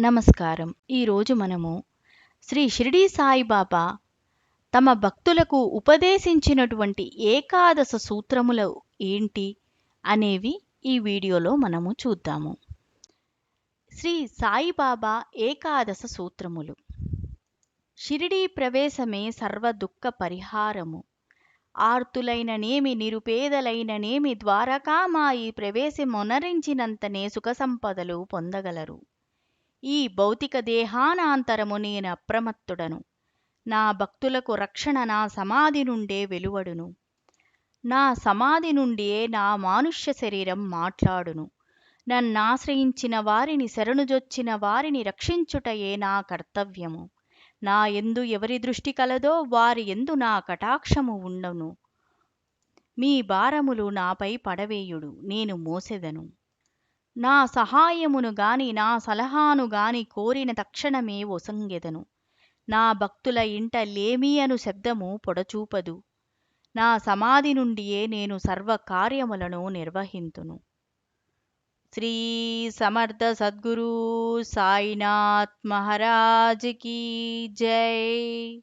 నమస్కారం. ఈరోజు మనము శ్రీ షిరిడీ సాయిబాబా తమ భక్తులకు ఉపదేశించినటువంటి ఏకాదశ సూత్రములు ఏంటి అనేవి ఈ వీడియోలో మనము చూద్దాము. శ్రీ సాయిబాబా ఏకాదశ సూత్రములు. షిరిడీ ప్రవేశమే సర్వ దుఃఖ పరిహారము. ఆర్తులైననేమి నిరుపేదలైననేమి ద్వారకామాయి ప్రవేశమొనరించినంతనే సుఖ సంపదలు పొందగలరు. ఈ భౌతిక దేహానాంతరము నేను అప్రమత్తుడను. నా భక్తులకు రక్షణ నా సమాధి నుండే వెలువడును. నా సమాధి నుండే నా మానుష్య శరీరం మాట్లాడును. నన్నాశ్రయించిన వారిని శరణుజొచ్చిన వారిని రక్షించుటయే నా కర్తవ్యము. నా ఎందు ఎవరి దృష్టి కలదో వారి ఎందు నా కటాక్షము ఉండను. మీ భారములు నాపై పడవేయుడు. నేను మోసెదను. నా సహాయమును గాని నా సలహాను గాని కోరిన తక్షణమే ఒసంగెదను నా భక్తుల ఇంట లేమి అను శబ్దము పొడచూపదు. నా సమాధి నుండియే నేను సర్వ కార్యములను నిర్వహింతును. శ్రీ సమర్థ సద్గురు సాయినాథ్ మహారాజ్ కీ జై.